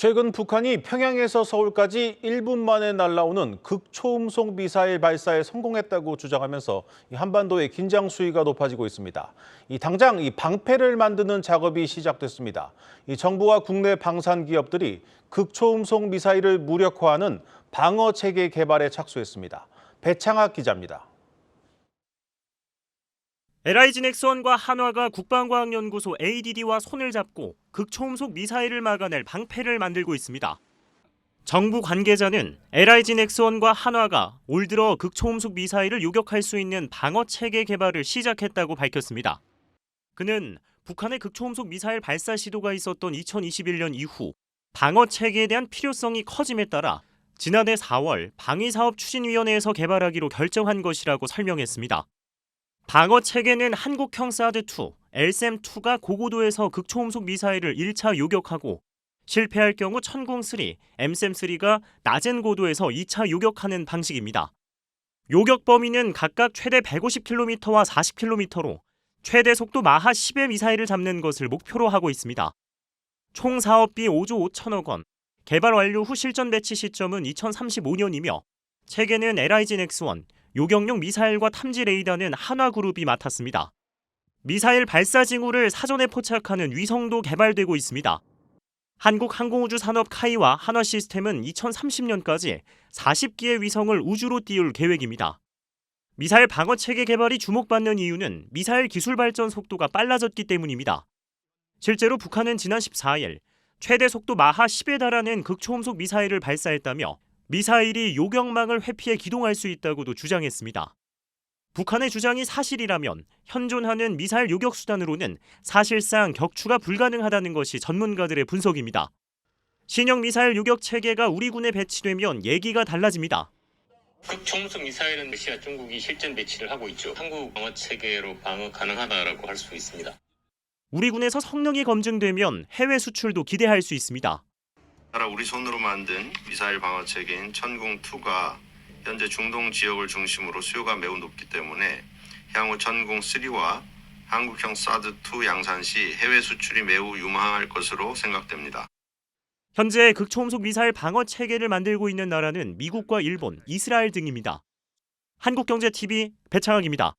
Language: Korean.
최근 북한이 평양에서 서울까지 1분 만에 날아오는 극초음속 미사일 발사에 성공했다고 주장하면서 이 한반도의 긴장 수위가 높아지고 있습니다. 이 당장 이 방패를 만드는 작업이 시작됐습니다. 이 정부와 국내 방산 기업들이 극초음속 미사일을 무력화하는 방어 체계 개발에 착수했습니다. 배창학 기자입니다. LIG 넥스원과 한화가 국방과학연구소 ADD와 손을 잡고 극초음속 미사일을 막아낼 방패를 만들고 있습니다. 정부 관계자는 LIG 넥스원과 한화가 올 들어 극초음속 미사일을 요격할 수 있는 방어 체계 개발을 시작했다고 밝혔습니다. 그는 북한의 극초음속 미사일 발사 시도가 있었던 2021년 이후 방어 체계에 대한 필요성이 커짐에 따라 지난해 4월 방위사업 추진위원회에서 개발하기로 결정한 것이라고 설명했습니다. 방어 체계는 한국형 사드2, LSM2가 고고도에서 극초음속 미사일을 1차 요격하고 실패할 경우 천궁3, MSM3가 낮은 고도에서 2차 요격하는 방식입니다. 요격 범위는 각각 최대 150km와 40km로 최대 속도 마하 10의 미사일을 잡는 것을 목표로 하고 있습니다. 총 사업비 5조 5천억 원, 개발 완료 후 실전 배치 시점은 2035년이며 체계는 LIG 넥스원, 요격용 미사일과 탐지 레이더는 한화그룹이 맡았습니다. 미사일 발사 징후를 사전에 포착하는 위성도 개발되고 있습니다. 한국항공우주산업 카이와 한화시스템은 2030년까지 40기의 위성을 우주로 띄울 계획입니다. 미사일 방어 체계 개발이 주목받는 이유는 미사일 기술 발전 속도가 빨라졌기 때문입니다. 실제로 북한은 지난 14일 최대 속도 마하 10에 달하는 극초음속 미사일을 발사했다며 미사일이 요격망을 회피해 기동할 수 있다고도 주장했습니다. 북한의 주장이 사실이라면 현존하는 미사일 요격 수단으로는 사실상 격추가 불가능하다는 것이 전문가들의 분석입니다. 신형 미사일 요격 체계가 우리 군에 배치되면 얘기가 달라집니다. 극초음속 미사일은 러시아, 중국이 실전 배치를 하고 있죠. 한국 방어 체계로 방어 가능하다라고 할 수 있습니다. 우리 군에서 성능이 검증되면 해외 수출도 기대할 수 있습니다. 따라 우리 손으로 만든 미사일 방어 체계인 천궁2가 현재 중동 지역을 중심으로 수요가 매우 높기 때문에 향후 천궁3와 한국형 사드2 양산 시 해외 수출이 매우 유망할 것으로 생각됩니다. 현재 극초음속 미사일 방어 체계를 만들고 있는 나라는 미국과 일본, 이스라엘 등입니다. 한국경제TV 배창학입니다.